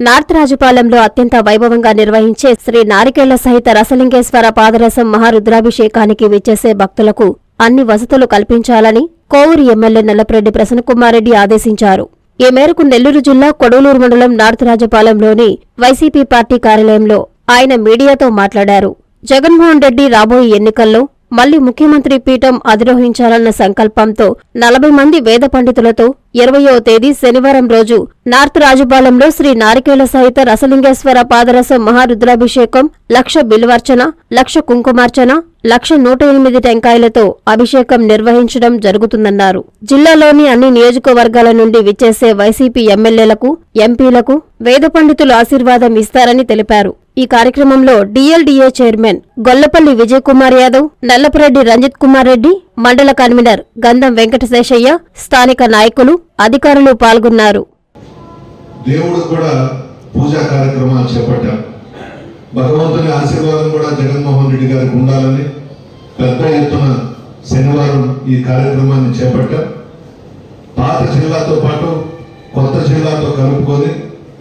North రాజుపాలెంలో అత్యంత వైభవంగా నిర్వహించే శ్రీ నారికేళ్ళ సహిత రసలింగేశ్వర పాదరసం మహారుద్రాభిషేకానికి విచ్చేసే భక్తులకు అన్ని వసతులు కల్పించాలని కోవూరు ఎమ్మెల్యే నల్లప్రెడ్డి ప్రసన్నకుమారెడ్డి ఆదేశించారు. ఈ మేరకు నెల్లూరు జిల్లా కొడవలూరు మండలం నార్త్ రాజపాలెంలోని వైసీపీ పార్టీ కార్యాలయంలో ఆయన మీడియాతో మాట్లాడారు. జగన్మోహన్ రెడ్డి రాబోయే ఎన్నికల్లో మళ్ళీ ముఖ్యమంత్రి పీఠం అధిరోహించాలన్న సంకల్పంతో నలభై మంది వేద పండితులతో ఇరవయో తేదీ శనివారం రోజు నార్త్ రాజుపాలెంలో శ్రీ నారికేళ సహిత రసలింగేశ్వర పాదరసం మహారుద్రాభిషేకం లక్ష బిల్వార్చన లక్ష కుంకుమార్చన లక్ష నూట ఎనిమిది టెంకాయలతో అభిషేకం నిర్వహించడం జరుగుతుందన్నారు. జిల్లాలోని అన్ని నియోజకవర్గాల నుండి విచ్చేసే వైసీపీ ఎమ్మెల్యేలకు ఎంపీలకు వేద పండితులు ఆశీర్వాదం ఇస్తారని తెలిపారు. ఈ కార్యక్రమంలో డిఎల్డిఏ చైర్మన్ గొల్లపల్లి విజయ్ కుమార్ యాదవ్ నల్లపురెడ్డి రంజిత్ కుమార్ రెడ్డి మండల కన్వీనర్ గంధం వెంకటశేషయ్య స్థానిక నాయకులు అధికారులు పాల్గొన్నారు. దేవుడు కూడా పూజా కార్యక్రమాలు చేపట్టాం భగవంతుని ఆశీర్వాదం కూడా జగన్మోహన్ రెడ్డి గారికి ఉండాలని పెద్ద ఎత్తున శనివారం ఈ కార్యక్రమాన్ని చేపట్టాం పాత జిల్లాతో పాటు కొత్త జిల్లాతో కలుపుకొని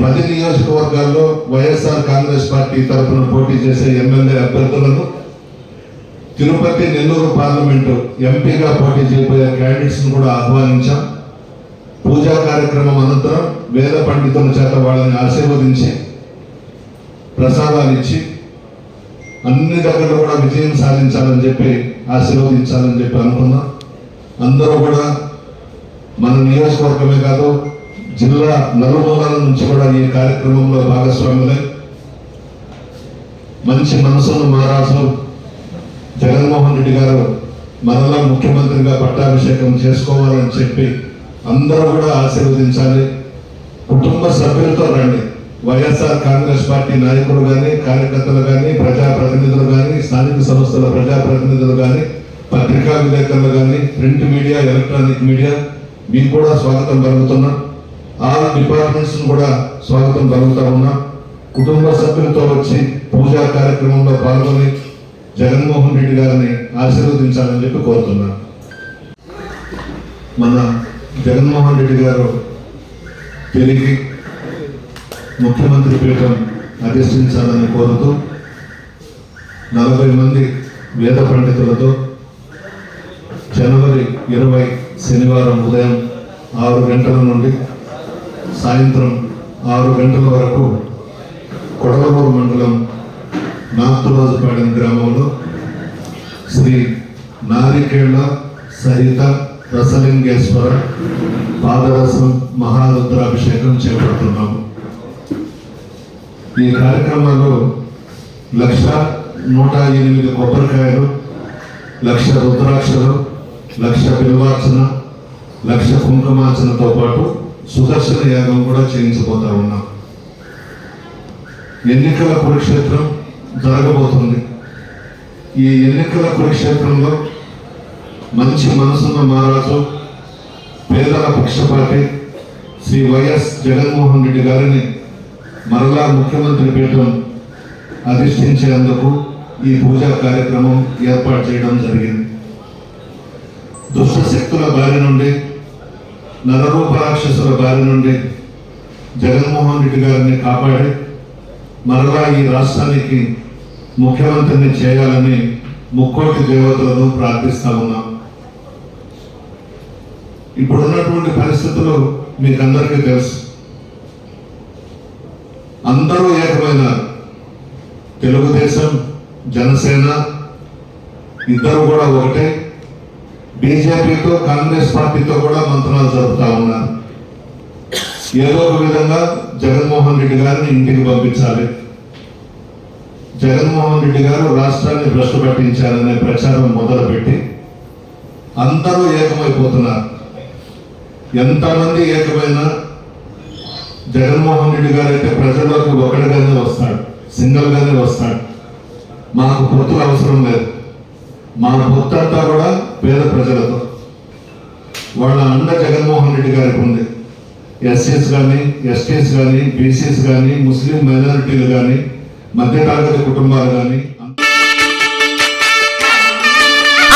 పది నియోజకవర్గాల్లో వైఎస్ఆర్ కాంగ్రెస్ పార్టీ తరఫున పోటీ చేసే ఎమ్మెల్యే అభ్యర్థులను తిరుపతి నెల్లూరు పార్లమెంటు ఎంపీగా పోటీ చేయబోయే క్యాండిడేట్స్ను కూడా ఆహ్వానించాం. పూజా కార్యక్రమం అనంతరం వేద పండితుల చేత వాళ్ళని ఆశీర్వదించి ప్రసాదాలు ఇచ్చి అన్ని దగ్గర కూడా విజయం సాధించాలని చెప్పి ఆశీర్వదించాలని చెప్పి అనుకున్నాం. అందరూ కూడా మన నియోజకవర్గమే కాదు జిల్లా నలుమూలల నుంచి కూడా ఈ కార్యక్రమంలో భాగస్వాములై మంచి మనసును మహారాజు జగన్మోహన్ రెడ్డి గారు మరలా ముఖ్యమంత్రిగా పట్టాభిషేకం చేసుకోవాలని చెప్పి అందరూ కూడా ఆశీర్వదించాలి. కుటుంబ సభ్యులతో రండి. వైఎస్ఆర్ కాంగ్రెస్ పార్టీ నాయకులు కానీ కార్యకర్తలు కానీ ప్రజాప్రతినిధులు కానీ స్థానిక సంస్థల ప్రజాప్రతినిధులు కానీ పత్రికా విలేకరులు కానీ ప్రింట్ మీడియా ఎలక్ట్రానిక్ మీడియా మీకు కూడా స్వాగతం పలుకుతున్నాం. ఆరు డిపార్ట్మెంట్స్ కూడా స్వాగతం పలుకుతా ఉన్నాం. కుటుంబ సభ్యులతో వచ్చి పూజా కార్యక్రమంలో పాల్గొని జగన్మోహన్ రెడ్డి గారిని ఆశీర్వదించాలని చెప్పి కోరుతున్నాను మన జగన్మోహన్ రెడ్డి గారు తిరిగి ముఖ్యమంత్రి పీఠం అధిష్ఠించాలని కోరుతూ నలభై మంది వేద పండితులతో జనవరి ఇరవై శనివారం ఉదయం ఆరు గంటల నుండి సాయంత్రం ఆరు గంటల వరకు కొడవలూరు మండలం నార్తురాజుపాలెం గ్రామంలో శ్రీ నారికేళ్ళ సహిత రసలింగేశ్వర పాదరసం మహారుద్రాభిషేకం చేపడుతున్నాము. ఈ కార్యక్రమంలో లక్ష నూట ఎనిమిది కొబ్బరికాయలు లక్ష రుద్రాక్షలు లక్ష బిల్వార్చన లక్ష కుంకుమార్చనతో పాటు సుదర్శన యాగం కూడా చేయించబోతా ఉన్నాం. ఎన్నికల కురుక్షేత్రం జరగబోతుంది. ఈ ఎన్నికల కురుక్షేత్రంలో మంచి మనసున్న మహారాజు పేదల పక్షపాటి శ్రీ వైఎస్ జగన్మోహన్ రెడ్డి గారిని మరలా ముఖ్యమంత్రి పీఠం అధిష్ఠించేందుకు ఈ పూజా కార్యక్రమం ఏర్పాటు చేయడం జరిగింది. దుష్టశక్తుల బారి నుండి నరరూప రాక్షసుల బారి నుండి జగన్మోహన్ రెడ్డి గారిని కాపాడి మరలా ఈ రాష్ట్రానికి ముఖ్యమంత్రిని చేయాలని ముక్కోటి దేవతలను ప్రార్థిస్తా ఉన్నాం. ఇప్పుడున్నటువంటి పరిస్థితులు మీకు అందరికీ తెలుసు. అందరూ ఏకమైనారు. తెలుగుదేశం జనసేన ఇద్దరు కూడా ఒకటే. బీజేపీతో కాంగ్రెస్ పార్టీతో కూడా మంత్రాలు జరుపుతా ఉన్నారు. ఏదో ఒక విధంగా జగన్మోహన్ రెడ్డి గారిని ఇంటికి పంపించాలి. జగన్మోహన్ రెడ్డి గారు రాష్ట్రాన్ని భ్రష్టు పట్టించారనే ప్రచారం మొదలుపెట్టి అందరూ ఏకమైపోతున్నారు. ఎంతమంది ఏకమైనా జగన్మోహన్ రెడ్డి గారు అయితే ప్రజల్లోకి ఒకటిగానే వస్తాడు సింగిల్గానే వస్తాడు. మాకు పొత్తులు అవసరం లేదు. మా పొత్తు అంతా కూడా పేద ప్రజలతో. వాళ్ళ అండ జగన్మోహన్ రెడ్డి గారికి ఉంది ఎస్సీస్ కానీ ఎస్టీస్ కానీ బీసీస్ కానీ ముస్లిం మైనారిటీలు కానీ మధ్యతరగతి కుటుంబాలు కానీ